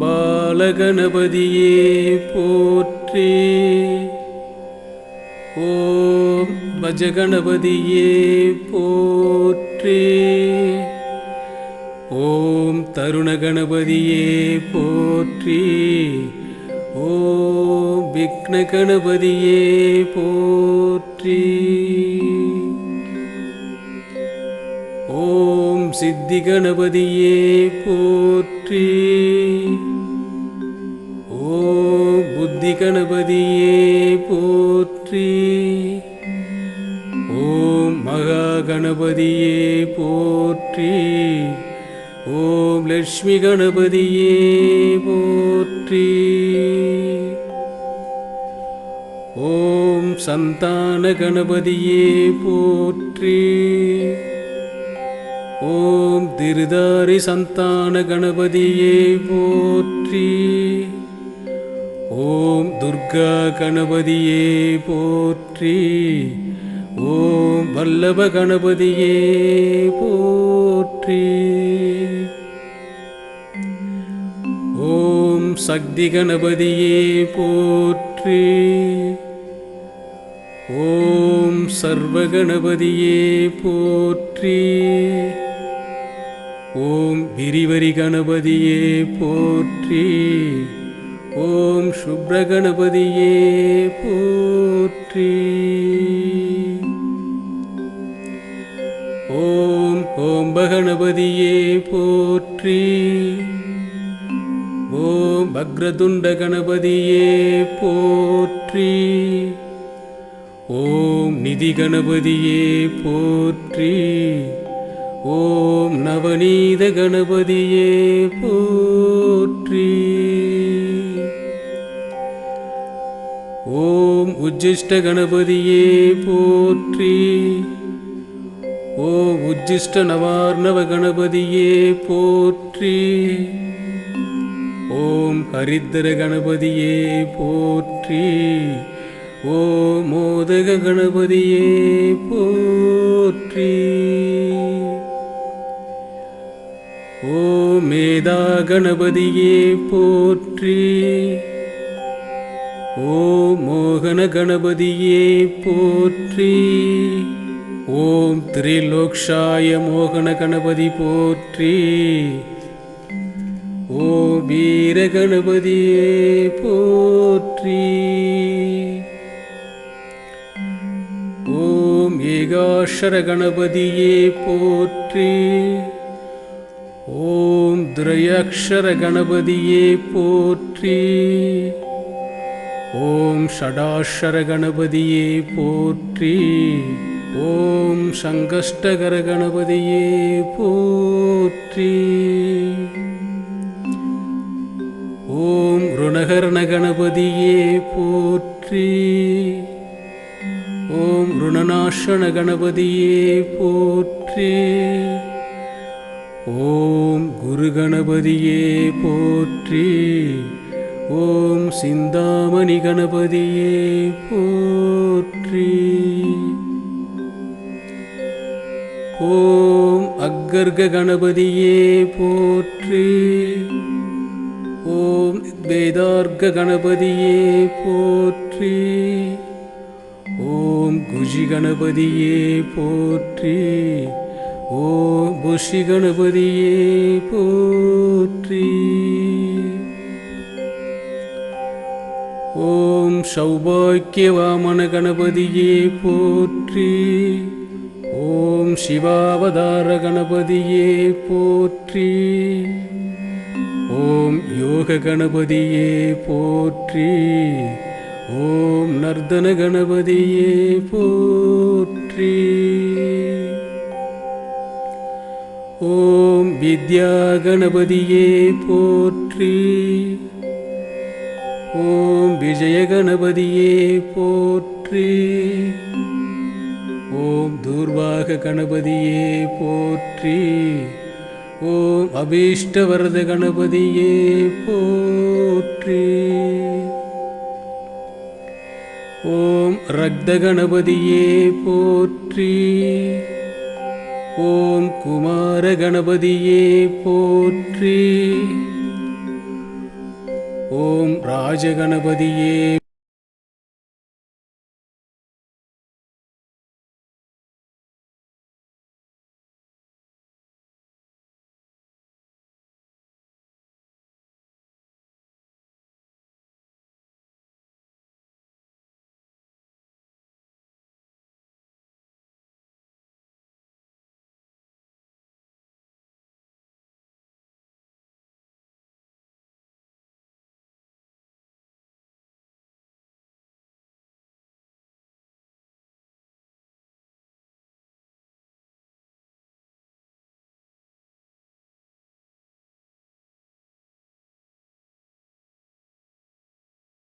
பாலகணபதியே போற்றி. ஓம் பஜகணபதியே போற்றி. ஓம் தருணகணபதியே போற்றி. ஓம் விக்னகணபதியே போற்றி. சித்தி கணபதியே போற்றி. ஓ புத்தி கணபதியே போற்றி. ஓம் மகா கணபதியே போற்றி. ஓம் லட்சுமி கணபதியே போற்றி. ஓம் சந்தான கணபதியே போற்றி. ஓம் திருதாரி சந்தான கணபதியே போற்றி. ஓம் துர்கா கணபதியே போற்றி. ஓம் வல்லப கணபதியே போற்றி. ஓம் சக்தி கணபதியே போற்றி. ஓம் சர்வ கணபதியே போற்றி. ஓம் விரிவரி கணபதியே போற்றி. ஓம் சுப்ரகணபதியே போற்றி. ஓம் ஓம்பகணபதியே போற்றி. ஓம் பக்ரதுண்ட கணபதியே போற்றி. ஓம் நிதி கணபதியே போற்றி. ஓம் நவநீத கணபதியே போற்றி. ஓம் உஜ்ஜிஷ்ட கணபதியே போற்றி. ஓ உஜ்ஜிஷ்ட நவார்ணவ கணபதியே போற்றி. ஓம் ஹரித்திர கணபதியே போற்றி. ஓ மோதக கணபதியே போற்றி. ஓ மேதா கணபதியே போற்றி. ஓ மோகன கணபதியே போற்றி. ஓம் திரிலோக்ஷாய மோகன கணபதி போற்றி. ஓ வீர கணபதியே போற்றி. ஓம் ஏகாஷர கணபதியே போற்றி. ஓம் திரையக்ஷர கணபதியே போற்றி. ஓம் ஷடாஷர கணபதியே போற்றி. ஓம் சங்கஷ்டகர கணபதியே போற்றி. ஓம் ருணகர்ண கணபதியே போற்றி. ஓம் ருணநாஷண கணபதியே போற்றி. ஓம் குரு கணபதியே போற்றி. ஓம் சிந்தாமணி கணபதியே போற்றி. ஓம் அக்கர்க கணபதியே போற்றி. ஓம் வேதார்க்க கணபதியே போற்றி. ஓம் குஜி கணபதியே போற்றி. ஓம் புஷி கணபதியே போற்றி. ஓம் சௌபாக்கியவாமன கணபதியே போற்றி. ஓம் சிவாவதார கணபதியே போற்றி. ஓம் யோக கணபதியே போற்றி. ஓம் நர்தன கணபதியே போற்றி. ஓம் வித்யா கணபதியே போற்றி. ஓம் விஜய கணபதியே போற்றி. ஓம் தூர்வாக கணபதியே போற்றி. ஓம் அபீஷ்டவரத கணபதியே போற்றி. ஓம் ரக்த கணபதியே போற்றி. ஓம் குமார கணபதியே போற்றி. ஓம் ராஜகணபதியே